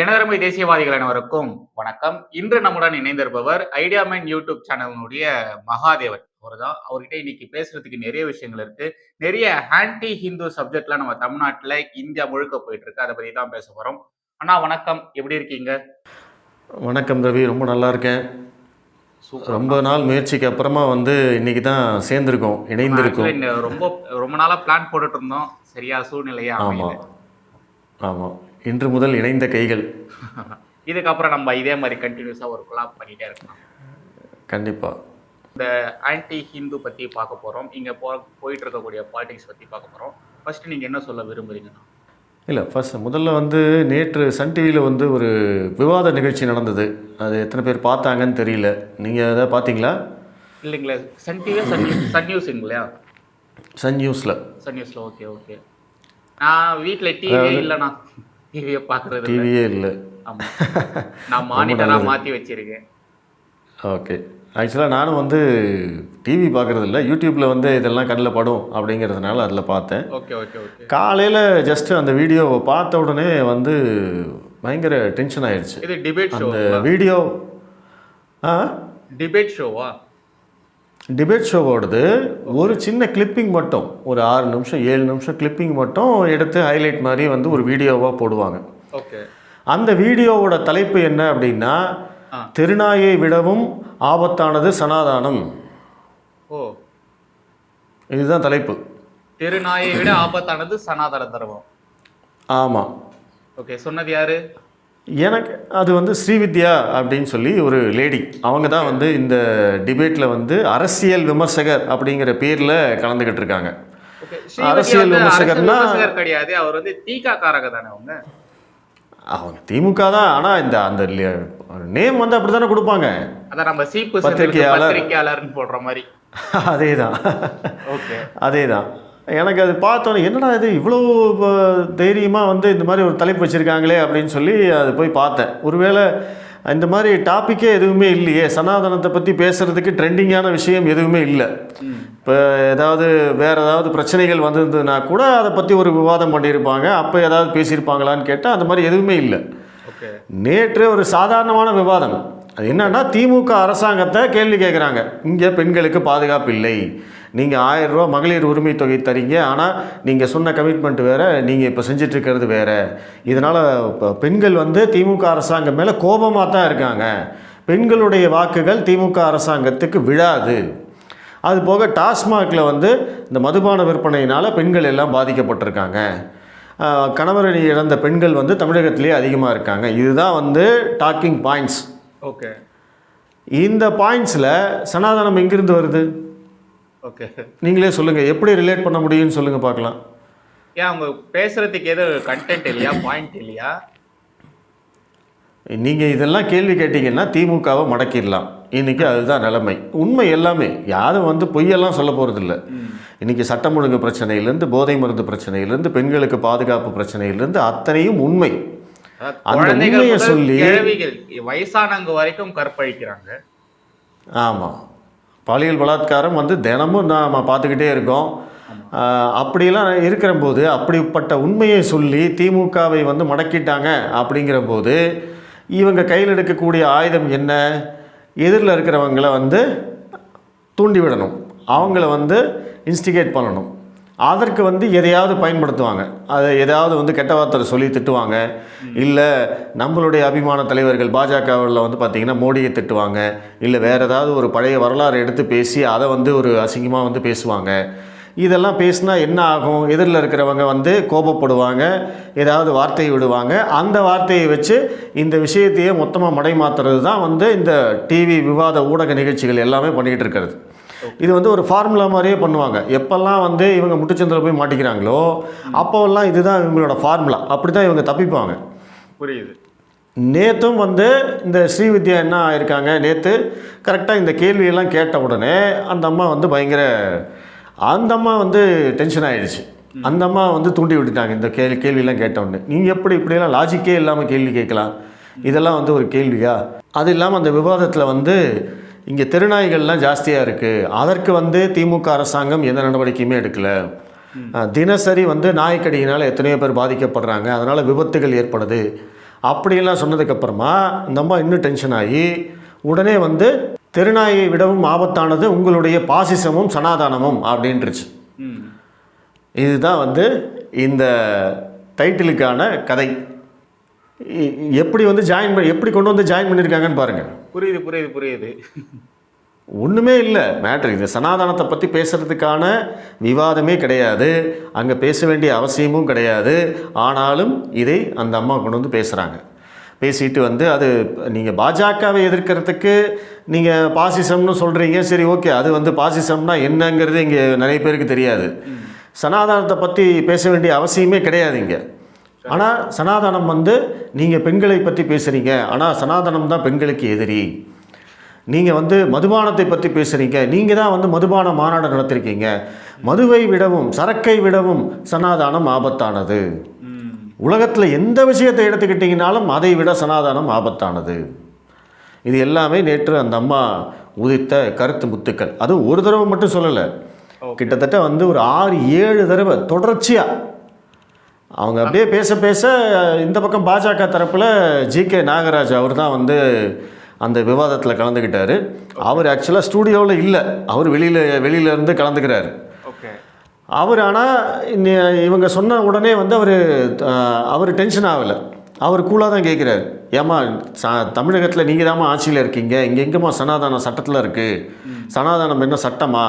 எனதருமை தேசியவாதிகள் அனைவருக்கும் வணக்கம். இன்று நம்முடன் இணைந்திருப்பவர் ஐடியா மைண்ட் யூடியூப் சேனலினுடைய மகாதேவன். அவர் தான் அவர்கிட்ட இன்னைக்கு பேசுறதுக்கு நிறைய விஷயங்கள் இருக்கு. நிறைய ஆன்டி ஹிந்து சப்ஜெக்ட்லாம் நம்ம தமிழ்நாட்டுல இந்தியா முழுக்க போயிட்டு இருக்கு. அதை பத்தி தான் பேச போறோம். அண்ணா வணக்கம். எப்படி இருக்கீங்க? வணக்கம் ரவி. ரொம்ப நல்லா இருக்கேன். ரொம்ப நாள் முயற்சிக்கு அப்புறமா வந்து இன்னைக்கு தான் சேர்ந்துருக்கோம். இணைந்திருக்கோம். ரொம்ப ரொம்ப நாளா பிளான் போட்டுட்டு இருந்தோம். சரியா சூழ்நிலையா ஆமாம். ஆமாம் இன்று முதல் இணைந்த கைகள். இதுக்கப்புறம் நம்ம இதே மாதிரி கண்டினியூஸா ஒரு கொலாப் பண்ணிட்டே இருக்கலாம். கண்டிப்பாக இந்த ஆன்டி ஹிந்து பத்தி பார்க்க போறோம். இங்க போ போயிட்டு இருக்கக்கூடிய பாலிடிக்ஸ் பத்தி பார்க்க போறோம். ஃபர்ஸ்ட் நீங்க என்ன சொல்ல விரும்புறீங்கண்ணா இல்லை ஃபர்ஸ்ட் முதல்ல வந்து நேற்று சன் டிவியில் வந்து ஒரு விவாத நிகழ்ச்சி நடந்தது. அது எத்தனை பேர் பார்த்தாங்கன்னு தெரியல. நீங்கள் அதை பார்த்தீங்களா? இல்லைங்களா சன் டிவி சன் சன் நியூஸுங்களா சன் நியூஸில் சன் நியூஸ்ல ஓகே ஓகே நான் வீட்ல டிவியே இல்லைண்ணா. டிவியை பார்க்கறது. டிவியே இல்லை. ஆமா. நான் மானிட்டரா மாத்தி வச்சிருக்கேன். ஓகே. ஆக்சுவலாக நானும் வந்து டிவி பார்க்குறது இல்லை யூடியூப்பில் வந்து இதெல்லாம் கண்ணில் படும் அப்படிங்கிறதுனால அதில் பார்த்தேன். Okay okay okay. காலையில் ஜஸ்ட் அந்த வீடியோவை பார்த்த உடனே வந்து பயங்கர டென்ஷன் ஆயிடுச்சு. இது டிபேட் ஷோ அந்த வீடியோ ஆ? டிபேட் ஷோவா டிபேட் ஷோவோடது ஒரு சின்ன கிளிப்பிங் மட்டும் ஒரு ஆறு நிமிஷம் ஏழு நிமிஷம் கிளிப்பிங் மட்டும் எடுத்து ஹைலைட் மாதிரி வந்து ஒரு வீடியோவாக போடுவாங்க. ஓகே அந்த வீடியோவோட தலைப்பு என்ன அப்படின்னா. திருநாயை விடவும் ஆபத்தானது சனாதானம். ஓ. இதுதான் தலைப்பு. திருநாயை விட ஆபத்தானது சனாதன தர்மம். ஆமாம் ஓகே சொன்னது யாரு? எனக்கு அது வந்து ஸ்ரீவித்யா அப்படின்னு சொல்லி ஒரு லேடி. அவங்க தான் வந்து இந்த டிபேட்டில் வந்து அரசியல் விமர்சகர் அப்படிங்கிற பேரில் கலந்துக்கிட்டு இருக்காங்க. அரசியல் விமர்சகர்னா- விமர்சகர் கிடையாது. அவர் வந்து தீகா காரக தானே அவங்க? அவங்க திமுக தான். ஆனால் இந்த அந்த நேம் வந்து அப்படி தானே கொடுப்பாங்க. அதான் நம்ம சீப்பு பத்திரிக்கையாளர். பத்திரிகையாளர்னு போடுற மாதிரி. அதே தான் ஓகே. அதே தான் எனக்கு அது பார்த்தோன்னே என்னடா இது? இவ்வளோ தைரியமாக வந்து இந்த மாதிரி ஒரு தலைப்பு வச்சுருக்காங்களே அப்படின்னு சொல்லி அது போய் பார்த்தேன். ஒருவேளை இந்த மாதிரி டாப்பிக்கே எதுவுமே இல்லையே. சனாதனத்தை பற்றி பேசுகிறதுக்கு ட்ரெண்டிங்கான விஷயம் எதுவுமே இல்லை. இப்போ ஏதாவது வேறு ஏதாவது பிரச்சனைகள் வந்திருந்ததுன்னா கூட அதை பற்றி ஒரு விவாதம் பண்ணியிருப்பாங்க. அப்போ ஏதாவது பேசியிருப்பாங்களான்னு கேட்டால் அந்த மாதிரி எதுவுமே இல்லை. நேற்று ஒரு சாதாரணமான விவாதம். அது என்னன்னா திமுக அரசாங்கத்தை கேள்வி கேட்குறாங்க இங்கே பெண்களுக்கு பாதுகாப்பு இல்லை நீங்கள் ஆயிரம் ரூபா மகளிர் உரிமை தொகை தரீங்க. ஆனால் நீங்கள் சொன்ன கமிட்மெண்ட் வேறு நீங்கள் இப்போ செஞ்சிட்ருக்கிறது வேறு. இதனால் இப்போ பெண்கள் வந்து திமுக அரசாங்கம் மேலே கோபமாக தான் இருக்காங்க. பெண்களுடைய வாக்குகள் திமுக அரசாங்கத்துக்கு விழாது. அது போக டாஸ்மாகில் வந்து இந்த மதுபான விற்பனையினால் பெண்கள் எல்லாம் பாதிக்கப்பட்டிருக்காங்க. ஆஹ் கணவரை இழந்த பெண்கள் வந்து தமிழகத்திலே அதிகமாக இருக்காங்க. இதுதான் வந்து டாக்கிங் பாயிண்ட்ஸ் ஓகே இந்த பாயிண்ட்ஸில் சனாதனம் எங்கிருந்து வருது? ஓகே நீங்களே சொல்லுங்கள் எப்படி ரிலேட் பண்ண முடியும்னு சொல்லுங்கள் பார்க்கலாம். ஏன் அவங்க பேசுறதுக்கு எதுவும் கண்டென்ட் இல்லையா பாயிண்ட் இல்லையா? நீங்கள் இதெல்லாம் கேள்வி கேட்டிங்கன்னா திமுகவை மடக்கிடலாம். இன்றைக்கி அதுதான் நிலைமை. உண்மை எல்லாமே யாரும் வந்து பொய்யெல்லாம் சொல்ல போகிறதில்ல இன்றைக்கி சட்டம் ஒழுங்கு பிரச்சனையிலேருந்து போதை மருந்து பிரச்சனையிலேருந்து பெண்களுக்கு பாதுகாப்பு பிரச்சனையிலேருந்து அத்தனையும் உண்மை. அந்த உண்மையை சொல்லி- வயசானவங்க வரைக்கும் கற்பழிக்கிறாங்க. ஆமாம் பாலியல் பலாத்காரம் வந்து தினமும் நாம் பார்த்துக்கிட்டே இருக்கோம். அப்படிலாம் இருக்கிற போது அப்படிப்பட்ட உண்மையை சொல்லி திமுகவை வந்து மடக்கிட்டாங்க அப்படிங்கிற போது இவங்க கையில் எடுக்கக்கூடிய ஆயுதம் என்ன? எதிரில் இருக்கிறவங்கள வந்து தூண்டிவிடணும். அவங்கள வந்து இன்ஸ்டிகேட் பண்ணணும். அதற்கு வந்து எதையாவது பயன்படுத்துவாங்க. அதை எதாவது வந்து கெட்ட வார்த்தை சொல்லி திட்டுவாங்க. இல்லை நம்மளுடைய அபிமான தலைவர்கள் பாஜகவில் வந்து பார்த்திங்கன்னா மோடியை திட்டுவாங்க. இல்லை வேறு ஏதாவது ஒரு பழைய வரலாறு எடுத்து பேசி அதை வந்து ஒரு அசிங்கமாக வந்து பேசுவாங்க. இதெல்லாம் பேசினா என்ன ஆகும்? எதிரில் இருக்கிறவங்க வந்து கோபப்படுவாங்க. ஏதாவது வார்த்தையை விடுவாங்க. அந்த வார்த்தையை வச்சு இந்த விஷயத்தையே மொத்தமாக மடை மாற்றுறது தான் வந்து இந்த டிவி விவாத ஊடக நிகழ்ச்சிகள் எல்லாமே பண்ணிக்கிட்டு இருக்கிறது. இது வந்து ஒரு ஃபார்முலா மாதிரியே பண்ணுவாங்க. எப்பெல்லாம் வந்து இவங்க முட்டுச்சந்தில் போய் மாட்டிக்கிறாங்களோ அப்போல்லாம் இதுதான் இவங்களோட ஃபார்முலா அப்படி தான் இவங்க தப்பிப்பாங்க. புரியுது. நேற்றும் வந்து இந்த ஸ்ரீவித்யா என்ன ஆயிருக்காங்க? நேற்று கரெக்டாக இந்த கேள்வியெல்லாம் கேட்ட உடனே அந்த அம்மா வந்து பயங்கர அந்த அம்மா வந்து டென்ஷன் ஆயிடுச்சு. அந்த அம்மா வந்து தூண்டி விட்டுட்டாங்க இந்த கேள்வி கேள்வியெல்லாம் கேட்ட உடனே. நீங்கள் எப்படி இப்படியெல்லாம் லாஜிக்கே இல்லாமல் கேள்வி கேட்கலாம்? இதெல்லாம் வந்து ஒரு கேள்வியா? அது இல்லாமல் அந்த விவாதத்தில் வந்து இங்கே தெருநாய்கள்லாம் ஜாஸ்தியாக இருக்குது அதற்கு வந்து திமுக அரசாங்கம் எந்த நடவடிக்கையுமே எடுக்கலை. தினசரி வந்து நாய்க்கடியினால் எத்தனையோ பேர் பாதிக்கப்படுறாங்க. அதனால் விபத்துகள் ஏற்படுது. அப்படியெல்லாம் சொன்னதுக்கப்புறமா இந்த அம்மா இன்னும் டென்ஷன் ஆகி உடனே வந்து தெருநாயை விடவும் ஆபத்தானது உங்களுடைய பாசிசமும் சனாதானமும் அப்படின்ட்டுருச்சு இதுதான் வந்து இந்த டைட்டிலுக்கான கதை. எப்படி வந்து ஜாயின் பண்ணி எப்படி கொண்டு வந்து ஜாயின் பண்ணியிருக்காங்கன்னு பாருங்கள் புரியுது புரியுது புரியுது. ஒன்றுமே இல்லை. மேட்ரு இது சனாதனத்தை பற்றி பேசுகிறதுக்கான விவாதமே கிடையாது. அங்கே பேச வேண்டிய அவசியமும் கிடையாது. ஆனாலும் இதை அந்த அம்மா கொண்டு வந்து பேசுகிறாங்க பேசிட்டு வந்து அது நீங்கள் பாஜகவை எதிர்க்கிறதுக்கு நீங்கள் பாசிசம்னு சொல்கிறீங்க சரி ஓகே அது வந்து பாசிசம்னா என்னங்கிறது இங்கே நிறைய பேருக்கு தெரியாது. சனாதனத்தை பற்றி பேச வேண்டிய அவசியமே கிடையாது இங்கே. ஆனால் சனாதனம் வந்து நீங்கள் பெண்களை பற்றி பேசுகிறீங்க ஆனால் சனாதனம் தான் பெண்களுக்கு எதிரி. நீங்கள் வந்து மதுபானத்தை பற்றி பேசுகிறீங்க நீங்கள் தான் வந்து மதுபான மாநாடு நடத்திருக்கீங்க. மதுவை விடவும் சரக்கை விடவும் சனாதானம் ஆபத்தானது. உலகத்தில் எந்த விஷயத்தை எடுத்துக்கிட்டிங்கனாலும் அதை விட சனாதானம் ஆபத்தானது. இது எல்லாமே நேற்று அந்த அம்மா உதித்த கருத்து முத்துக்கள். அதுவும் ஒரு தடவை மட்டும் சொல்லலை. கிட்டத்தட்ட வந்து ஒரு ஆறு ஏழு தடவை தொடர்ச்சியாக அவங்க அப்படியே பேச பேச இந்த பக்கம் பாஜக தரப்பில் ஜி கே நாகராஜ் அவர் தான் வந்து அந்த விவாதத்தில் கலந்துக்கிட்டாரு அவர் ஆக்சுவலாக ஸ்டூடியோவில் இல்லை. அவர் வெளியில் வெளியில இருந்து கலந்துக்கிறாரு. ஓகே அவர் ஆனால் இவங்க சொன்ன உடனே வந்து அவர் அவர் டென்ஷன் ஆகலை. அவர் கூலாக தான் கேட்குறாரு ஏம்மா ச தமிழகத்தில் நீங்கள் தாம்மா ஆட்சியில் இருக்கீங்க. இங்கே எங்கேம்மா சனாதனம் சட்டத்தில் இருக்குது சனாதனம் என்ன சட்டமா?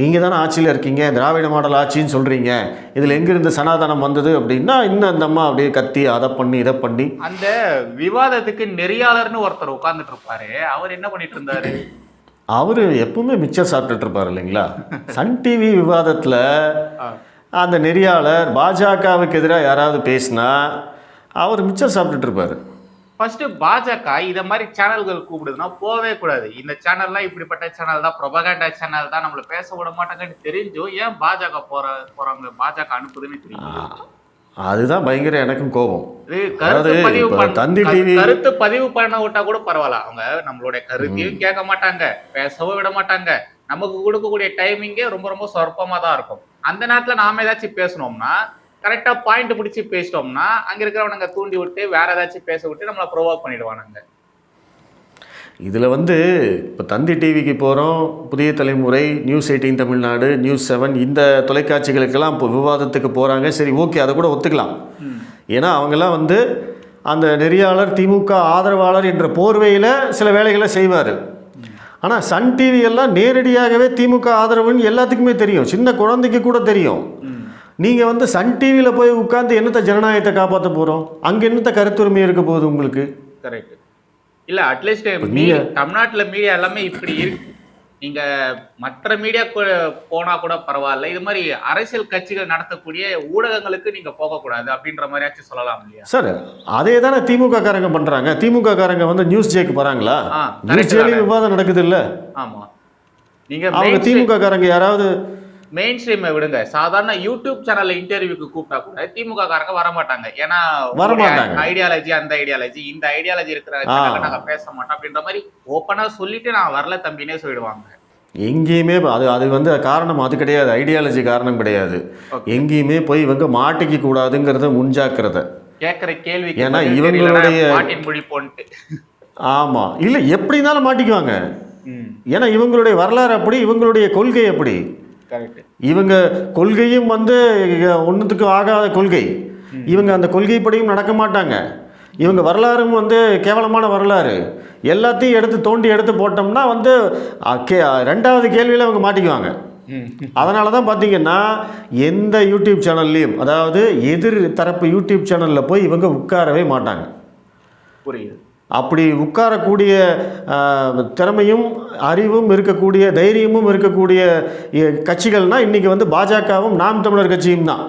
நீங்கள் தானே ஆட்சியில் இருக்கீங்க. திராவிட மாடல் ஆட்சின்னு சொல்கிறீங்க இதில் எங்கேருந்து சனாதனம் வந்தது அப்படின்னா இன்னும் அந்த அம்மா அப்படியே கத்தி அதை பண்ணி இதை பண்ணி. அந்த விவாதத்துக்கு நெறியாளர்னு ஒருத்தர் உட்கார்ந்துட்டு இருப்பாரு. அவர் என்ன பண்ணிட்டு இருந்தாரு? அவர் எப்பவுமே மிச்சம் சாப்பிட்டுட்டு இருப்பார் இல்லைங்களா? சன் டிவி விவாதத்தில். அந்த நெறியாளர் பாஜகவுக்கு எதிராக யாராவது பேசினா அவர் மிச்சம் சாப்பிட்டுட்டு இருப்பார். ஃபர்ஸ்ட் பாஜக இத மாதிரி சேனல்கள் கூப்பிடுதுன்னா போவே கூடாது. இந்த சேனல்லாம் இப்படிப்பட்ட சேனல் தான் ப்ரொபகண்டா சேனல் தான் நம்மள பேச விட மாட்டாங்கன்னு தெரிஞ்சும் ஏன் பாஜக போற போறாங்க? பாஜக அனுப்புதுன்னு தெரியும்? அதுதான் பயங்கர எனக்கும் கோபம். கருத்து பதிவு பண்ண விட்டா கூட பரவாயில்ல. அவங்க நம்மளுடைய கருத்தையும் கேட்க மாட்டாங்க பேசவும் விட மாட்டாங்க. நமக்கு கொடுக்கக்கூடிய டைமிங்கே ரொம்ப ரொம்ப சொற்பமா தான் இருக்கும். அந்த நேரத்துல நாம ஏதாச்சும் பேசணும்னா கரெக்டா பாயிண்ட் பிடிச்சி பேசிட்டோம்னா அங்க இருக்கிறவனுங்க தூண்டி விட்டு வேற ஏதாச்சும் பேச விட்டு நம்மள ப்ரொவோக் பண்ணிடுவானுங்க. இதில் வந்து இப்போ தந்தி டிவிக்கு போகிறோம் Puthiya Thalaimurai news eighteen Tamil Nadu news seven இந்த தொலைக்காட்சிகளுக்கெல்லாம் இப்போ விவாதத்துக்கு போகிறாங்க சரி ஓகே அதை கூட ஒத்துக்கலாம். ஏன்னா அவங்கெல்லாம் வந்து அந்த நெறியாளர் திமுக ஆதரவாளர் என்ற போர்வையில் சில வேலைகளை செய்வார். ஆனால் சன் டிவி எல்லாம் நேரடியாகவே திமுக ஆதரவுன்னு எல்லாத்துக்குமே தெரியும். சின்ன குழந்தைக்கு கூட தெரியும். நீங்கள் வந்து சன் டிவியில் போய் உட்காந்து என்னத்த ஜனநாயகத்தை காப்பாற்ற போகிறோம் அங்கே என்னத்த கருத்துரிமை இருக்க போகுது உங்களுக்கு? கரெக்ட் இல்ல அட்லீஸ்ட் தமிழ்நாட்டுல மீடியா எல்லாமே இப்படி இருக்கு நீங்க மற்ற மீடியா போனா கூட பரவாயில்ல. இது மாதிரி அரசியல் கட்சிகள் நடத்தக்கூடிய ஊடகங்களுக்கு நீங்க போக கூடாது அப்படின்ற மாதிரியாச்சும் சொல்லலாம் இல்லையா? சார் அதே தானே திமுக காரங்க பண்றாங்க. திமுக காரங்க வந்து நியூஸ் ஜேக்கு போறாங்களா? ஆ, நியூஸ் தானே. விவாதம் நடக்குது இல்ல? ஆமா. நீங்க அவங்க திமுக காரங்க யாராவது மெயின் ஸ்ட்ரீமை விடுங்க. சாதாரண யூடியூப் சேனல்ல இன்டர்வியூக்கு கூப்பிட்டா கூட திமுக காரங்க வர மாட்டாங்க ஏன்னா வரமாட்டாங்க. ஐடியாலஜி அந்த ஐடியாலஜி இந்த ஐடியாலஜி இருக்கிற நாங்க பேச மாட்டோம் அப்படின்ற மாதிரி ஓப்பனா சொல்லிட்டு நான் வரல தம்பினே சொல்லிடுவாங்க. எங்கேயுமே அது அது வந்து காரணம் அது கிடையாது. ஐடியாலஜி காரணம் கிடையாது. எங்கேயுமே போய் இவங்க மாட்டிக்க கூடாதுங்கிறத முன்ஜாக்கிரதை. கேக்குற கேள்விக்கு ஏன்னா இவங்களுடைய- தெரியலனா மாட்டின் மொழி போன்ட்டு. ஆமா. இல்லை எப்படி இருந்தாலும் மாட்டிக்குவாங்க ஏன்னா இவங்களுடைய வரலாறு அப்படி இவங்களுடைய கொள்கை அப்படி. கரெக்ட் இவங்க கொள்கையும் வந்து ஒன்றுத்துக்கு ஆகாத கொள்கை. இவங்க அந்த கொள்கைப்படியும் நடக்க மாட்டாங்க. இவங்க வரலாறும் வந்து கேவலமான வரலாறு. எல்லாத்தையும் எடுத்து தோண்டி எடுத்து போட்டோம்னா வந்து கே ரெண்டாவது கேள்வியில் அவங்க மாட்டிக்குவாங்க. அதனால தான் பார்த்தீங்கன்னா எந்த யூடியூப் சேனல்லையும் அதாவது எதிர் தரப்பு யூடியூப் சேனலில் போய் இவங்க உட்காரவே மாட்டாங்க. புரியுது. அப்படி உட்காரக்கூடிய திறமையும் அறிவும் இருக்கக்கூடிய தைரியமும் இருக்கக்கூடிய இ- கட்சிகள்னா இன்றைக்கி வந்து பாஜகவும் நாம் தமிழர் கட்சியும் தான்.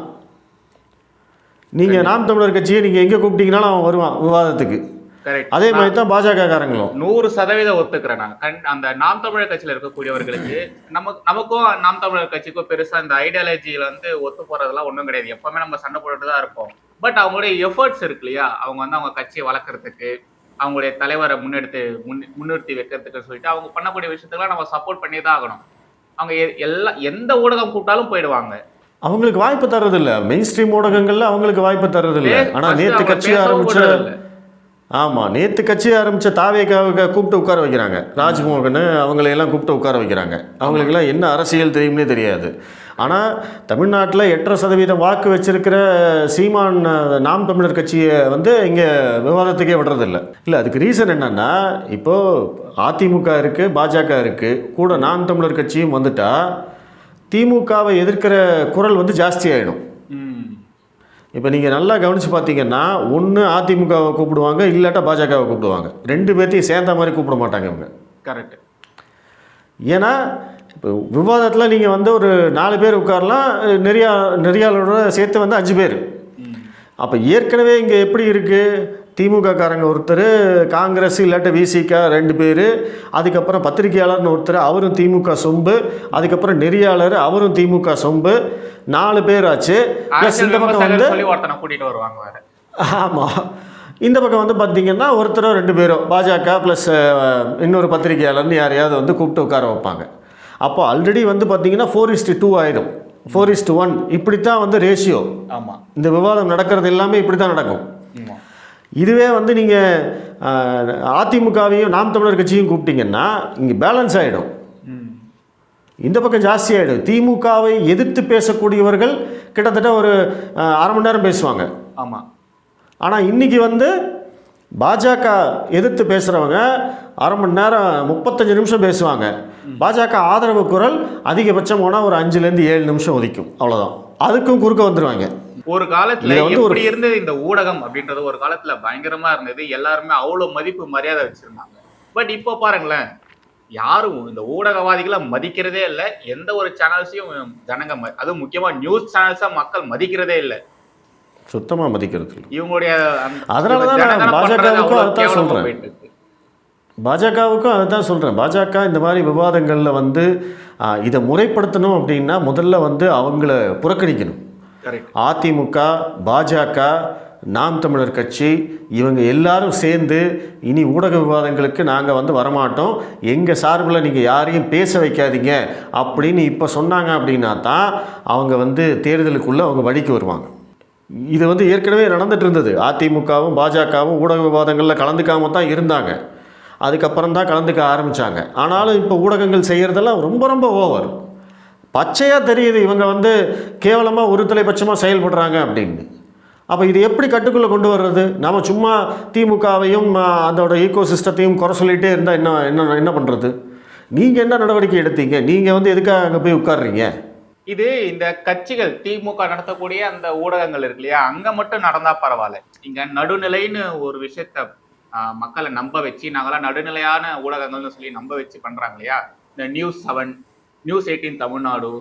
நீங்கள் நாம் தமிழர் கட்சியை நீங்கள் எங்கே கூப்பிட்டீங்கனாலும் அவன் வருவான் விவாதத்துக்கு. கரெக்ட் அதே மாதிரி தான் பாஜக காரங்களும் நூறு சதவீதம் ஒத்துக்கிறேன் நான். அந்த நாம் தமிழர் கட்சியில இருக்கக்கூடியவர்களுக்கு நமக்கு நமக்கும் நாம் தமிழர் கட்சிக்கும் பெருசா இந்த ஐடியாலஜியில வந்து ஒத்து போறதெல்லாம் ஒண்ணும் கிடையாது. எப்பவுமே நம்ம சண்டை போட்டுட்டு தான் இருப்போம். பட் அவங்களுடைய எஃபர்ட்ஸ் இருக்கு இல்லையா? அவங்க வந்து அவங்க கட்சியை வளர்க்கறதுக்கு அவங்களுடைய தலைவரை முன்னெடுத்து முன் முன்னிறுத்தி வைக்கிறதுக்கு சொல்லிட்டு அவங்க பண்ணக்கூடிய விஷயத்துக்கெல்லாம் நம்ம சப்போர்ட் பண்ணி தான் ஆகணும். அவங்க எல்லா எந்த ஊடகம் கூப்பிட்டாலும் போயிடுவாங்க. அவங்களுக்கு வாய்ப்பு தர்றதில்ல. மெயின் ஸ்ட்ரீம் ஊடகங்கள்ல அவங்களுக்கு வாய்ப்பு தர்றதில்ல. நேற்று அவங்க கட்சி ஆரம்பிச்ச. ஆமாம் நேற்று கட்சி ஆரம்பித்த தாவேக்காவுக்கு கூப்பிட்டு உட்கார வைக்கிறாங்க. ராஜ்மோகன் அவங்களையெல்லாம் கூப்பிட்டு உட்கார வைக்கிறாங்க. அவங்களுக்கெல்லாம் என்ன அரசியல் தெரியும்னே தெரியாது. ஆனால் தமிழ்நாட்டில் எட்டரை சதவீதம் வாக்கு வச்சிருக்கிற சீமான் நாம் தமிழர் கட்சியை வந்து இங்கே விவாதத்துக்கே விடுறதில்ல. இல்லை அதுக்கு ரீசன் என்னென்னா இப்போது அதிமுக இருக்குது பாஜக இருக்குது கூட நாம் தமிழர் கட்சியும் வந்துட்டா திமுகவை எதிர்க்கிற குரல் வந்து ஜாஸ்தி ஆகிடும் ம் இப்போ நீங்கள் நல்லா கவனித்து பார்த்தீங்கன்னா ஒன்று அதிமுகவை கூப்பிடுவாங்க இல்லாட்டா பாஜகவை கூப்பிடுவாங்க. ரெண்டு பேர்த்தையும் சேர்ந்த மாதிரி கூப்பிட மாட்டாங்க இவங்க. கரெக்ட் ஏன்னா இப்போ விவாதத்தில் நீங்கள் வந்து ஒரு நாலு பேர் உட்காரலாம் நெறியா நெறியாளரோட சேர்த்து வந்து அஞ்சு பேர். அப்போ ஏற்கனவே இங்கே எப்படி இருக்குது திமுக காரங்க ஒருத்தர் காங்கிரஸ் இல்லாட்ட விசிகா ரெண்டு பேர் அதுக்கப்புறம் பத்திரிகையாளர்னு ஒருத்தர் அவரும் திமுக சொம்பு அதுக்கப்புறம் நெறியாளர் அவரும் திமுக சொம்பு நாலு பேர் ஆச்சு. ப்ளஸ் இந்த பக்கம் வந்து கூட்டிட்டு வருவாங்க வேற. ஆமாம் இந்த பக்கம் வந்து பார்த்தீங்கன்னா ஒருத்தரோ ரெண்டு பேரோ பாஜக ப்ளஸ் இன்னொரு பத்திரிகையாளர்னு யாரையாவது வந்து கூப்பிட்டு உட்கார வைப்பாங்க. அப்போ ஆல்ரெடி வந்து பார்த்தீங்கன்னா ஃபோர் இஸ்டு டூ ஆயிடும் ஃபோர் இஸ்டு ஒன் இப்படி தான் வந்து ரேஷியோ ஆமா. இந்த விவாதம் நடக்கிறது எல்லாமே இப்படி தான் நடக்கும் இதுவே வந்து நீங்கள் அதிமுகவையும் நாம் தமிழர் கட்சியும் கூப்பிட்டீங்கன்னா இங்கே பேலன்ஸ் ஆகிடும் இந்த பக்கம் ஜாஸ்தி ஆகிடும் திமுகவை எதிர்த்து பேசக்கூடியவர்கள் கிட்டத்தட்ட ஒரு அரை மணி நேரம் பேசுவாங்க. ஆமா. ஆனால் இன்றைக்கி வந்து பாஜக எதிர்த்து பேசுகிறவங்க அரை மணி நேரம் முப்பத்தஞ்சு நிமிஷம் பேசுவாங்க. பாஜக ஆதரவு குரல் அதிகபட்சம் போனால் ஒரு அஞ்சுலேருந்து ஏழு நிமிஷம் ஒதிக்கும். அவ்வளோதான் அதுக்கும் குறுக்க வந்துடுவாங்க ஒரு காலத்துல ஒரு- எப்படி இருந்தது இந்த ஊடகம் அப்படின்றது ஒரு காலத்துல பயங்கரமா இருந்தது. எல்லாருமே அவ்வளவு மதிப்பு மரியாதை வச்சிருந்தாங்க. பட் இப்போ பாருங்களேன் யாரும் இந்த ஊடகவாதிகளை மதிக்கிறதே இல்ல. எந்த ஒரு சேனல்ஸையும் ஜனங்க அதுவும் முக்கியமா நியூஸ் சேனல்ஸா மக்கள் மதிக்கிறதே இல்ல. சுத்தமாக மதிக்கிறது இவங்களுடைய அந்த- அதனால தான் நான் ஜனங்களை பாஜகவுக்கும் கேவலமா சொல்றேன். பாஜகவுக்கும் அதை தான் சொல்கிறேன் பாஜக இந்த மாதிரி விவாதங்களில் வந்து இதை முறைப்படுத்தணும் அப்படின்னா முதல்ல வந்து அவங்கள புறக்கணிக்கணும். அதிமுக பாஜக நாம் தமிழர் கட்சி இவங்க எல்லாரும் சேர்ந்து இனி ஊடக விவாதங்களுக்கு நாங்கள் வந்து வரமாட்டோம். எங்கள் சார்பில் நீங்கள் யாரையும் பேச வைக்காதீங்க அப்படின்னு இப்போ சொன்னாங்க அப்படின்னா தான் அவங்க வந்து தேர்தலுக்குள்ளே அவங்க வழிக்கு வருவாங்க. இது வந்து ஏற்கனவே நடந்துட்டு இருந்தது. அதிமுகவும் பாஜகவும் ஊடக விவாதங்களில் கலந்துக்காம தான் இருந்தாங்க. அதுக்கப்புறம் தான் கலந்துக்க ஆரம்பித்தாங்க ஆனாலும் இப்போ ஊடகங்கள் செய்கிறதெல்லாம் ரொம்ப ரொம்ப ஓவர் பச்சையாக தெரியுது இவங்க வந்து கேவலமாக ஒரு தலைபட்சமாக செயல்படுறாங்க அப்படின்னு. அப்போ இது எப்படி கட்டுக்குள்ளே கொண்டு வர்றது? நம்ம சும்மா திமுகவையும் அதோட ஈகோ சிஸ்டத்தையும் குறை சொல்லிகிட்டே இருந்தால் என்ன என்ன என்ன பண்ணுறது நீங்கள் என்ன நடவடிக்கை எடுத்தீங்க? நீங்கள் வந்து எதுக்காக அங்கே போய் உட்காடுறீங்க இது இந்த கட்சிகள் திமுக நடத்தக்கூடிய அந்த ஊடகங்கள் இருக்கு இல்லையா? அங்கே மட்டும் நடந்தால் பரவாயில்ல. இங்கே நடுநிலைன்னு ஒரு விஷயத்த மக்களை நம்ப வச்சு நாங்களாம் நடுநிலையான ஊடகங்கள்னு சொல்லி நம்ப வச்சு பண்றாங்க இல்லையா? இந்த news seven news eighteen Tamil Nadu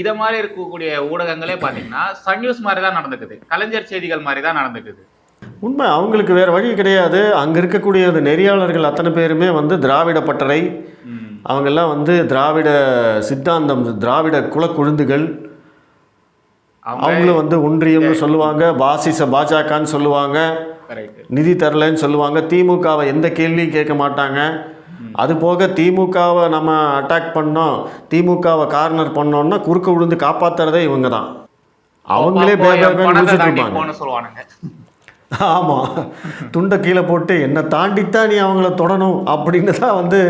இத மாதிரி இருக்கக்கூடிய ஊடகங்களே பாத்தீங்கன்னா சன் நியூஸ் மாதிரி தான் நடந்துக்குது. கலைஞர் செய்திகள் மாதிரி தான் நடந்துக்குது. உண்மை அவங்களுக்கு வேறு வழி கிடையாது. அங்கே இருக்கக்கூடிய அந்த நெறியாளர்கள் அத்தனை பேருமே வந்து திராவிட பட்டறை அவங்கெல்லாம் வந்து திராவிட சித்தாந்தம் திராவிட குலக்குழுந்துகள். அவங்க அவங்களும் வந்து ஒன்றியம்னு சொல்லுவாங்க பாசிச பாஜகன்னு சொல்லுவாங்க. நிதி தரலைன்னு சொல்லுவாங்க. திமுகவை எந்த கேள்வியும் கேட்க மாட்டாங்க. அது போக திமுகவை நம்ம அட்டாக் பண்ணோம் திமுகவை கார்னர் பண்ணோம்னா குறுக்க விழுந்து காப்பாத்துறதே இவங்க தான் அவங்களே இருப்பாங்க. சொல்லுவானுங்க. ஆமாம் துண்டை கீழே போட்டு என்னை தாண்டித்தான் நீ அவங்கள தொடணும் அப்படின்னு தான் வந்து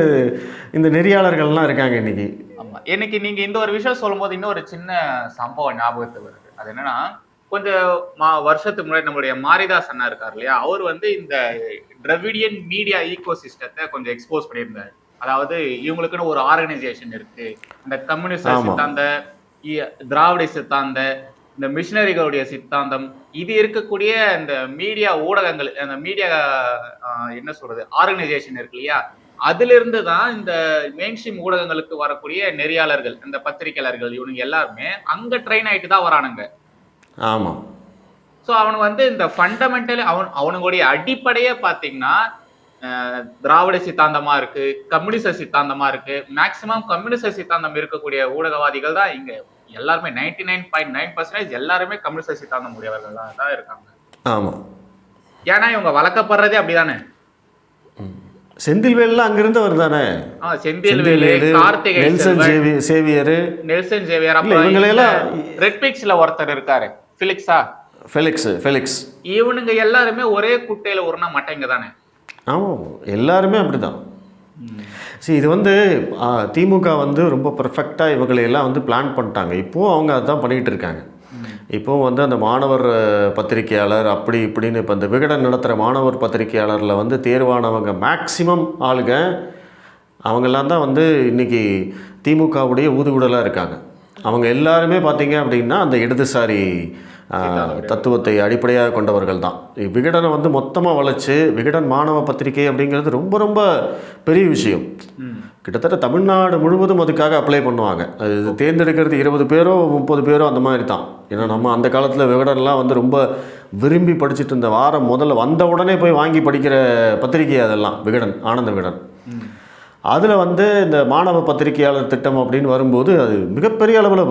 இந்த நெறியாளர்கள்லாம் இருக்காங்க இன்னைக்கு. ஆமா. எனக்கு நீங்க இந்த ஒரு விஷயம் சொல்லும்போது இன்னொரு சின்ன சம்பவம் ஞாபகத்துக்கு வருது. அது என்னன்னா கொஞ்சம் மா வருஷத்துக்கு முன்னாடி நம்மளுடைய மாரிதாஸ் அண்ணா இருக்கார் இல்லையா? அவர் வந்து இந்த டிரவிடியன் மீடியா ஈகோ சிஸ்டத்தை கொஞ்சம் எக்ஸ்போஸ் பண்ணியிருந்தார். அதாவது இவங்களுக்குன்னு ஒரு ஆர்கனைசேஷன் இருக்கு. இந்த கம்யூனிஸ்ட். சித்தாந்த திராவிட சித்தாந்த இந்த மிஷினரிகளுடைய சித்தாந்தம் இது இருக்கக்கூடிய இந்த மீடியா ஊடகங்கள் அந்த மீடியா என்ன சொல்றது ஆர்கனைசேஷன் இருக்கு இல்லையா? அதுல இருந்து தான் இந்த மெயின்ஸ்ட்ரீம் ஊடகங்களுக்கு வரக்கூடிய நெறியாளர்கள் இந்த பத்திரிகையாளர்கள் இவனுங்க எல்லாருமே அங்க ட்ரெயின் ஆயிட்டு தான் வரானுங்க. ஆமாம் ஸோ அவனுக்கு வந்து இந்த ஃபண்டமெண்டல் அவன் அவனுங்களுடைய அடிப்படையே பார்த்தீங்கன்னா திராவிட சித்தாந்தமா இருக்கு கம்யூனிச சித்தாந்தமா இருக்கு. மேக்சிமம் கம்யூனிச சித்தாந்தம் இருக்கக்கூடிய ஊடகவாதிகள் தான் இங்க. எல்லாருமே ninety nine point nine percentage எல்லாருமே கம்யூனிச சித்தாந்தம் உடையவர்கள் தான் தான் இருக்காங்க. ஆமாம் ஏன்னா இவங்க வளர்க்கப்படுறதே அப்படிதானே? செந்தில்வேல்லாம் அங்கிருந்தவர் தானே? ஆ, செந்தில்வேலு கார்த்திகை நெல்சன் சேவியர். நெல்சன் ரெட் பிக்ஸ்ல ஒருத்தர் இருக்காரு. பிலிக்ஸா ஃபெலிக்ஸு ஃபெலிக்ஸ் இவனுங்க எல்லாருமே ஒரே குட்டையில உருண மாட்டேங்க தானே ஆமாம் எல்லாருமே அப்படி தான் சரி இது வந்து திமுக வந்து ரொம்ப பர்ஃபெக்டாக இவங்களை எல்லாம் வந்து பிளான் பண்ணிட்டாங்க. இப்போது அவங்க அதுதான் பண்ணிகிட்டு இருக்காங்க. இப்போது வந்து அந்த மாணவர் அஹ், பத்திரிக்கையாளர் அப்படி இப்படின்னு இப்போ இந்த விகடன் நடத்துகிற மாணவர் பத்திரிக்கையாளரில் வந்து தேர்வானவங்க மேக்சிமம் ஆளுங்க அவங்கெல்லாம் தான் வந்து இன்றைக்கி திமுகவுடைய ஊதுகுடலாக இருக்காங்க. அவங்க எல்லாருமே பார்த்தீங்க அப்படின்னா அந்த இடதுசாரி தத்துவத்தை அடிப்படையாக கொண்டவர்கள் தான் விகடனை வந்து மொத்தமாக வளைச்சு விகடன் மாணவ பத்திரிகை அப்படிங்கிறது ரொம்ப ரொம்ப பெரிய விஷயம். கிட்டத்தட்ட தமிழ்நாடு முழுவதும் அதுக்காக அப்ளை பண்ணுவாங்க. அது தேர்ந்தெடுக்கிறது இருபது பேரோ முப்பது பேரோ அந்த மாதிரி தான். ஏன்னா நம்ம அந்த காலத்தில் விகடன்லாம் வந்து ரொம்ப விரும்பி படிச்சுட்டு இருந்த வாரம் முதல்ல வந்த உடனே போய் வாங்கி படிக்கிற பத்திரிகை அதெல்லாம் விகடன் ஆனந்த விகடன். அதில் வந்து இந்த மாணவ பத்திரிகையாளர் திட்டம் அப்படின்னு வரும்போது அது மிகப்பெரிய அளவில்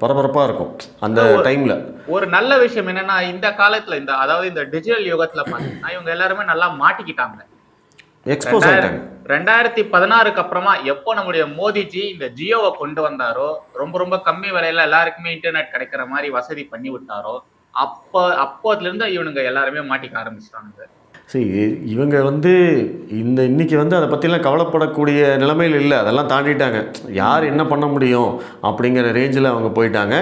பரபரப்பாக இருக்கும் அந்த டைமில். ஒரு நல்ல விஷயம் என்னன்னா இந்த காலத்துல இந்த அதாவது இந்த டிஜிட்டல் யுகத்துல பாத்தீங்கன்னா இவங்க எல்லாருமே நல்லா மாட்டிக்கிட்டாங்க. எக்ஸ்போஸ் ரெண்டாயிரத்தி பதினாறுக்கு அப்புறமா எப்போ நம்முடைய மோடிஜி இந்த ஜியோவை கொண்டு வந்தாரோ ரொம்ப ரொம்ப கம்மி விலையில எல்லாருக்குமே இன்டர்நெட் கிடைக்கிற மாதிரி வசதி பண்ணி விட்டாரோ அப்போ அப்போதுல இருந்து இவனுங்க எல்லாருமே மாட்டிக்க ஆரம்பிச்சிட்டானுங்க. சரி இவங்க வந்து இந்த இன்றைக்கி வந்து அதை பற்றிலாம் கவலைப்படக்கூடிய நிலைமையில் இல்லை. அதெல்லாம் தாண்டிட்டாங்க. யார் என்ன பண்ண முடியும் அப்படிங்கிற ரேஞ்சில் அவங்க போயிட்டாங்க.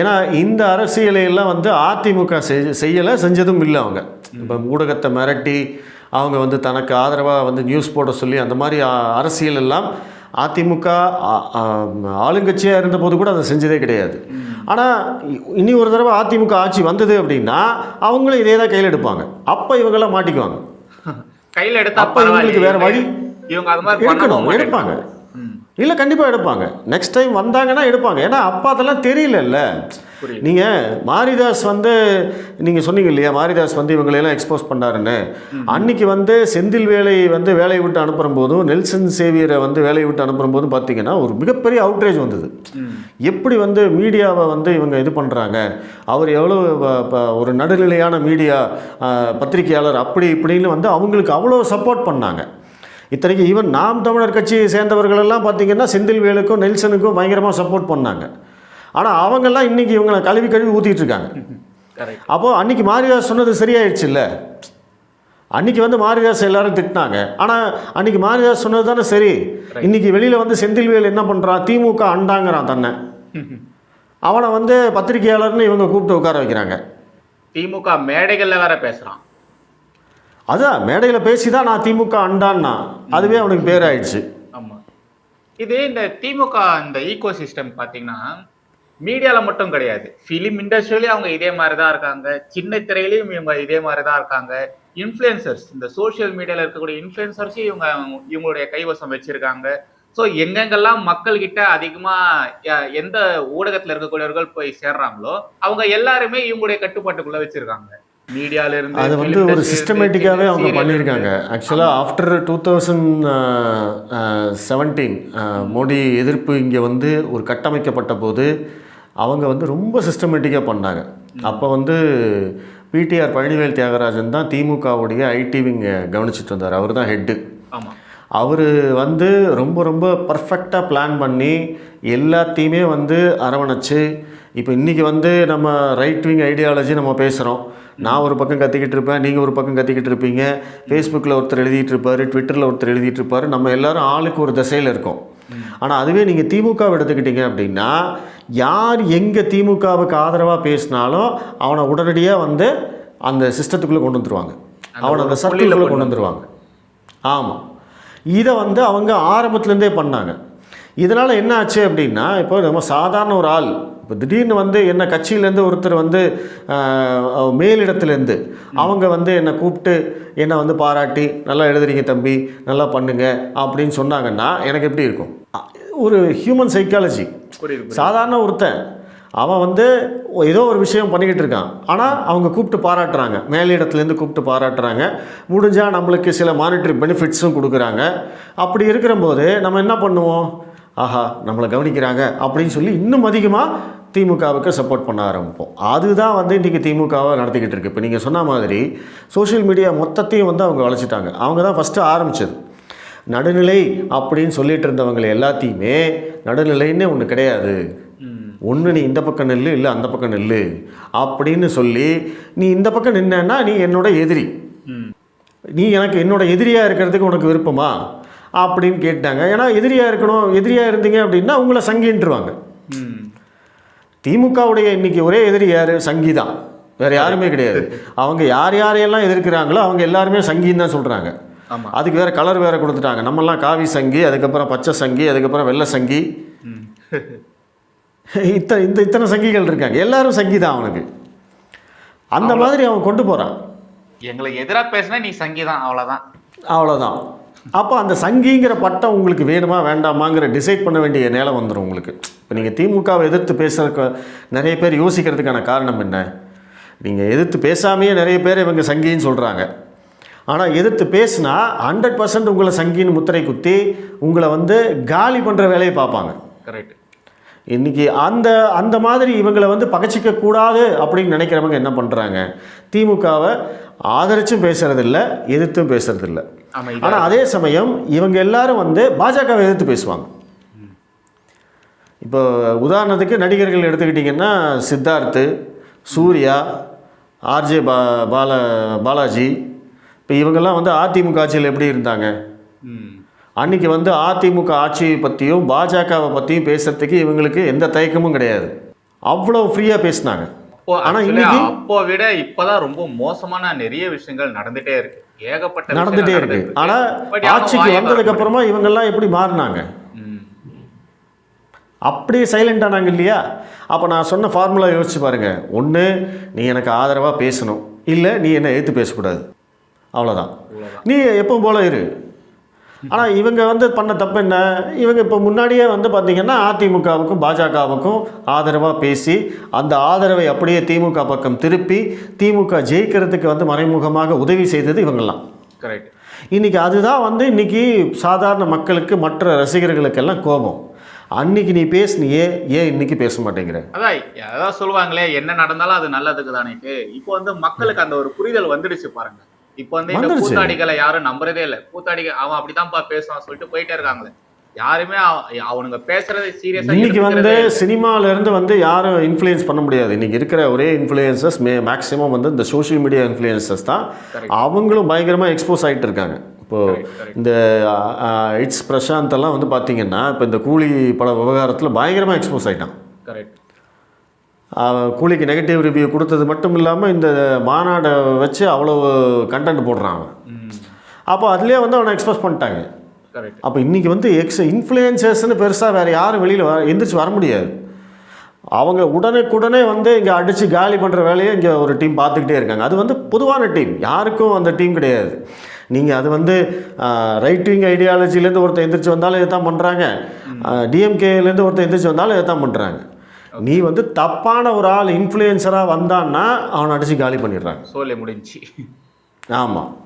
ஏன்னா இந்த அரசியலையெல்லாம் வந்து அதிமுக செய் செய்யலை செஞ்சதும் இல்லை அவங்க. இப்போ ஊடகத்தை மிரட்டி அவங்க வந்து தனக்கு ஆதரவாக வந்து நியூஸ் போட சொல்லி அந்த மாதிரி அரசியல் எல்லாம் அதிமுக ஆளுங்கட்சியாக இருந்தபோது கூட அதை செஞ்சதே கிடையாது. ஆனால் இனி ஒரு தடவை அதிமுக ஆட்சி வந்தது அப்படின்னா அவங்களும் இதே தான் கையில் எடுப்பாங்க. அப்போ இவங்கெல்லாம் மாட்டிக்குவாங்க. கையில எடுத்தா அப்ப இவங்களுக்கு வேற வழி இவங்க அது மாதிரி எடுக்கணும் எடுப்பாங்க. இல்லை கண்டிப்பாக எடுப்பாங்க. நெக்ஸ்ட் டைம் வந்தாங்கன்னா எடுப்பாங்க. ஏன்னா அப்போ அதெல்லாம் தெரியலல்ல. நீங்கள் மாரிதாஸ் வந்து நீங்கள் சொன்னீங்க இல்லையா மாரிதாஸ் வந்து இவங்களையெல்லாம் எக்ஸ்போஸ் பண்ணாருன்னு. அன்னைக்கு வந்து செந்தில் வேலை வந்து வேலையை விட்டு அனுப்புகிற போதும் நெல்சன் சேவியரை வந்து வேலையை விட்டு அனுப்புகிற போதும் பார்த்தீங்கன்னா ஒரு மிகப்பெரிய அவுட்ரேஜ் வந்தது. எப்படி வந்து மீடியாவை வந்து இவங்க இது பண்ணுறாங்க அவர் எவ்வளோ ஒரு நடுநிலையான மீடியா பத்திரிகையாளர் அப்படி இப்படின்னு வந்து அவங்களுக்கு அவ்வளோ சப்போர்ட் பண்ணாங்க. இத்தனைக்கு ஈவன் நாம் தமிழர் கட்சியை சேர்ந்தவர்கள் எல்லாம் பார்த்தீங்கன்னா செந்தில்வேலுக்கும் நெல்சனுக்கும் பயங்கரமாக சப்போர்ட் பண்ணாங்க. ஆனால் அவங்கெல்லாம் இன்றைக்கி இவங்களை கழுவி கழுவி ஊற்றிட்டு இருக்காங்க. Correct. அப்போது அன்னைக்கு மாரிதாஸ் சொன்னது சரியாயிடுச்சு இல்லை? அன்னைக்கு வந்து மாரிதாஸ் எல்லாரும் திட்டினாங்க. ஆனால் அன்னைக்கு மாரிதாஸ் சொன்னது தானே சரி? இன்னைக்கு வெளியில் வந்து செந்தில்வேல் என்ன பண்ணுறான் திமுக அண்டாங்கிறான் தன்னை. அவனை வந்து பத்திரிகையாளர்னு இவங்க கூப்பிட்டு உட்கார வைக்கிறாங்க. திமுக மேடைகள்ல வேற பேசுறான். அதான் மேடையில் பேசி தான் நான் திமுக அண்டான்னா அதுவே அவனுக்கு பேர் ஆயிடுச்சு ஆமாம் இது இந்த திமுக இந்த ஈகோ சிஸ்டம் பார்த்தீங்கன்னா மீடியாவில் மட்டும் கிடையாது. ஃபிலிம் இண்டஸ்ட்ரியிலையும் அவங்க இதே மாதிரி தான் இருக்காங்க. சின்ன திரையிலையும் இவங்க இதே மாதிரி தான் இருக்காங்க. இன்ஃப்ளூயன்சர்ஸ் இந்த சோஷியல் மீடியாவில் இருக்கக்கூடிய இன்ஃப்ளூயன்சர்ஸையும் இவங்க இவங்களுடைய கைவசம் வச்சுருக்காங்க. ஸோ எங்கெங்கெல்லாம் மக்கள்கிட்ட அதிகமாக எந்த ஊடகத்தில் இருக்கக்கூடியவர்கள் போய் சேர்றாங்களோ அவங்க எல்லாருமே இவங்களுடைய கட்டுப்பாட்டுக்குள்ளே வச்சுருக்காங்க. மீடியால இருந்து அது வந்து ஒரு சிஸ்டமேட்டிக்காகவே அவங்க பண்ணியிருக்காங்க. ஆக்சுவலாக after two thousand seventeen Modi எதிர்ப்பு இங்கே வந்து ஒரு கட்டமைக்கப்பட்ட போது அவங்க வந்து ரொம்ப சிஸ்டமேட்டிக்காக பண்ணாங்க. அப்போ வந்து பிடிஆர் பழனிவேல் தியாகராஜன் தான் திமுகவுடைய ஐடி விங் கவனிச்சிட்டு வந்தார். அவர் தான் ஹெட்டு அவர் வந்து ரொம்ப ரொம்ப பர்ஃபெக்டாக பிளான் பண்ணி எல்லாத்தையுமே வந்து அரவணைச்சு இப்போ இன்றைக்கி வந்து நம்ம ரைட் விங் ஐடியாலஜி நம்ம பேசுகிறோம் நான் ஒரு பக்கம் கத்திக்கிட்டு இருப்பேன் நீங்கள் ஒரு பக்கம் கத்திக்கிட்டு இருப்பீங்க. ஃபேஸ்புக்கில் ஒருத்தர் எழுதிட்டு இருப்பார் ட்விட்டரில் ஒருத்தர் எழுதிட்டு இருப்பார். நம்ம எல்லாரும் ஆளுக்கு ஒரு திசையில் இருக்கோம். ஆனால் அதுவே நீங்கள் திமுகவை எடுத்துக்கிட்டீங்க அப்படின்னா யார் எங்கே திமுகவுக்கு ஆதரவாக பேசினாலும் அவனை உடனடியாக வந்து அந்த சிஸ்டத்துக்குள்ளே கொண்டு வந்துருவாங்க. அவனை அந்த சர்க்கிளில் கொண்டு வந்துருவாங்க. ஆமாம் இதை வந்து அவங்க ஆரம்பத்துலேருந்தே பண்ணாங்க. இதனால் என்ன ஆச்சு அப்படின்னா இப்போ நம்ம சாதாரண ஒரு ஆள் இப்போ திடீர்னு வந்து என்ன கட்சியிலேருந்து ஒருத்தர் வந்து மேலிடத்துலேருந்து அவங்க வந்து என்னை கூப்பிட்டு என்னை வந்து பாராட்டி நல்லா எழுதுறீங்க தம்பி நல்லா பண்ணுங்க அப்படின்னு சொன்னாங்கன்னா எனக்கு எப்படி இருக்கும்? ஒரு ஹியூமன் சைக்காலஜி. சாதாரண ஒருத்தன் அவன் வந்து ஏதோ ஒரு விஷயம் பண்ணிக்கிட்டு இருக்கான். ஆனால் அவங்க கூப்பிட்டு பாராட்டுறாங்க. மேலிடத்துலேருந்து கூப்பிட்டு பாராட்டுறாங்க. முடிஞ்சால் நம்மளுக்கு சில மானிட்டரி பெனிஃபிட்ஸும் கொடுக்குறாங்க. அப்படி இருக்கிறம்போது நம்ம என்ன பண்ணுவோம்? ஆஹா நம்மளை கவனிக்கிறாங்க அப்படின்னு சொல்லி இன்னும் அதிகமாக திமுகவுக்கு சப்போர்ட் பண்ண ஆரம்பிப்போம். அதுதான் வந்து இன்றைக்கி திமுகவை நடத்திக்கிட்டு இருக்கு. இப்போ நீங்கள் சொன்ன மாதிரி சோஷியல் மீடியா மொத்தத்தையும் வந்து அவங்க வளைச்சிட்டாங்க அவங்க தான் ஃபஸ்ட்டு ஆரம்பிச்சது. நடுநிலை அப்படின்னு சொல்லிட்டு இருந்தவங்களை எல்லாத்தையுமே நடுநிலைன்னு ஒன்று கிடையாது. ஒன்று நீ இந்த பக்கம் நில்லு இல்லை அந்த பக்கம் நில்லு அப்படின்னு சொல்லி நீ இந்த பக்கம் நின்னா நீ என்னோட எதிரி. நீ எனக்கு என்னோட எதிரியாக இருக்கிறதுக்கு உனக்கு விருப்பமா? அப்படின்னு கேட்டாங்க. ஏன்னா எதிரியாக இருக்கணும் எதிரியாக இருந்தீங்க அப்படின்னா உங்களை சங்கின்ட்டுருவாங்க ம் திமுகவுடைய இன்னைக்கு ஒரே எதிரி யார்? சங்கி தான். வேறு யாருமே கிடையாது. அவங்க யார் யாரையெல்லாம் எதிர்க்கிறாங்களோ அவங்க எல்லாருமே சங்கின்னு தான் சொல்கிறாங்க அதுக்கு வேறு கலர் வேறு கொடுத்துட்டாங்க. நம்மெல்லாம் காவி சங்கி அதுக்கப்புறம் பச்சை சங்கி அதுக்கப்புறம் வெள்ளை சங்கி. இத்தனை இந்த இத்தனை சங்கிகள் இருக்காங்க. எல்லாரும் சங்கி தான் அவனுக்கு. அந்த மாதிரி அவன் கொண்டு போகிறான் எங்களுக்கு எதிரா பேசினா நீ சங்கீதம் அவ்வளவுதான் அவ்வளோதான். அப்போ அந்த சங்கிங்கிற பட்டம் உங்களுக்கு வேணுமா வேண்டாமாங்கிற டிசைட் பண்ண வேண்டிய நேரம் வந்துடும் உங்களுக்கு. இப்போ நீங்கள் திமுகவை எதிர்த்து பேசுறதுக்கு நிறைய பேர் யோசிக்கிறதுக்கான காரணம் என்ன? நீங்கள் எதிர்த்து பேசாமையே நிறைய பேர் இவங்க சங்கின்னு சொல்கிறாங்க ஆனால் எதிர்த்து பேசினா ஹண்ட்ரட் பர்சன்ட் உங்களை சங்கின்னு முத்திரை குத்தி உங்களை வந்து காலி பண்ணுற வேலையை பார்ப்பாங்க. கரெக்ட் இன்றைக்கி அந்த அந்த மாதிரி இவங்களை வந்து பகச்சிக்க கூடாது அப்படின்னு நினைக்கிறவங்க என்ன பண்ணுறாங்க திமுகவை ஆதரிச்சும் பேசுறதில்ல எதிர்த்தும் இது ஆனால் அதே சமயம் இவங்க எல்லாரும் வந்து பாஜகவை எதிர்த்து பேசுவாங்க. இப்போ உதாரணத்துக்கு நடிகர்கள் எடுத்துக்கிட்டிங்கன்னா சித்தார்த்து சூர்யா ஆர்ஜே பா பால பாலாஜி. இப்போ இவங்கெல்லாம் வந்து அதிமுக ஆட்சியில் எப்படி இருந்தாங்க? ம். அன்னைக்கு வந்து அதிமுக ஆட்சியை பற்றியும் பாஜகவை பற்றியும் பேசுறதுக்கு இவங்களுக்கு எந்த தயக்கமும் கிடையாது. அவ்வளோ ஃப்ரீயாக பேசினாங்க. அப்போ ஆனா இன்னைக்கு- அப்போ விட இப்பதான் ரொம்ப மோசமான நிறைய விஷயங்கள் நடந்துட்டே இருக்கு. ஏகப்பட்ட இருக்கு. நடந்துட்டு But யாரும் ஆட்சிக்கு வந்ததுக்கு அப்புறமா இவங்கெல்லாம் எப்படி மாறினாங்க. அப்படியே சைலண்ட் ஆனாங்க இல்லையா? அப்போ நான் சொன்ன ஃபார்முலா யோசிச்சு பாருங்க. ஒன்று நீ எனக்கு ஆதரவாக பேசணும். இல்லை நீ என்னை எதிர்த்து பேசக்கூடாது. அவ்வளோதான். நீ எப்பவும் போல இரு. ஆனால் இவங்க வந்து பண்ண தப்பு என்ன இவங்க இப்போ முன்னாடியே வந்து பார்த்தீங்கன்னா அதிமுகவுக்கும் பாஜகவுக்கும் ஆதரவாக பேசி அந்த ஆதரவை அப்படியே திமுக பக்கம் திருப்பி திமுக ஜெயிக்கிறதுக்கு வந்து மறைமுகமாக உதவி செய்தது இவங்கெல்லாம். கரெக்ட் இன்றைக்கி அதுதான் வந்து இன்றைக்கி சாதாரண மக்களுக்கு மற்ற ரசிகர்களுக்கெல்லாம் கோபம். அன்னைக்கு நீ பேசுனியே ஏன் இன்னைக்கு பேச மாட்டேங்கிற? அதான் அதான் சொல்லுவாங்களே என்ன நடந்தாலும் அது நல்லதுக்கு தானேக்கு இப்போ வந்து மக்களுக்கு அந்த ஒரு புரிதல் வந்துடுச்சு பாருங்க. இப்போ வந்து இந்த. கூத்தாடிகளை யாரும் நம்புறதே இல்ல. கூத்தாடிகள் அவன் அப்படித்தான்ப்பா பேசுவான் சொல்லிட்டு போயிட்டே இருக்காங்களே யாருமே அவ- அவனுங்க பேசுறதை சீரியஸா இன்னைக்கு வந்து சினிமால இருந்து வந்து யாரும் இன்ஃப்ளூயன்ஸ் பண்ண முடியாது. இன்னைக்கு இருக்கிற ஒரே இன்ஃப்ளூயன்சஸ் மே மேக்ஸிமம் வந்து இந்த சோஷியல் மீடியா இன்ஃப்ளூயன்சஸ் தான். அவங்களும் பயங்கரமாக எக்ஸ்போஸ் ஆகிட்டு இருக்காங்க. இப்போ Correct, correct. இந்த இட்ஸ் பிரசாந்த் எல்லாம் வந்து பார்த்தீங்கன்னா இப்போ இந்த கூலி பட விவகாரத்தில் பயங்கரமாக எக்ஸ்போஸ் ஆகிட்டான் கரெக்ட் கூலிக்கு நெகட்டிவ் ரிவ்யூ கொடுத்தது மட்டும் இல்லாமல் இந்த மாநாடை வச்சு அவ்வளோ கண்டென்ட் போடுறான் அவன். அப்போ அதுலேயே வந்து அவனை எக்ஸ்போஸ் பண்ணிட்டாங்க. கரெக்ட் அப்போ இன்றைக்கி வந்து எக்ஸ் இன்ஃப்ளூயன்சர்ஸ்னு பெருசாக வேறு யாரும் வெளியில் வர எந்திரிச்சு வர முடியாது. அவங்க உடனுக்குடனே வந்து இங்கே அடித்து காலி பண்ணுற வேலையை இங்கே ஒரு டீம் பார்த்துக்கிட்டே இருக்காங்க. அது வந்து பொதுவான டீம் யாருக்கும் அந்த டீம் கிடையாது. நீங்கள் அது வந்து ரைட் விங் ஐடியாலஜிலேருந்து ஒருத்தர் எந்திரிச்சு வந்தாலும் இதை தான் பண்ணுறாங்க டிஎம்கேலேருந்து ஒருத்தர் எந்திரிச்சு வந்தாலும் இதை தான் பண்ணுறாங்க நீ வந்து தப்பான ஒரு ஆள் இன்ஃப்ளூயன்சராக வந்தான்னா அவனை அடித்து காலி பண்ணிடுறாங்க. சோலை முடிஞ்சு. ஆமாம்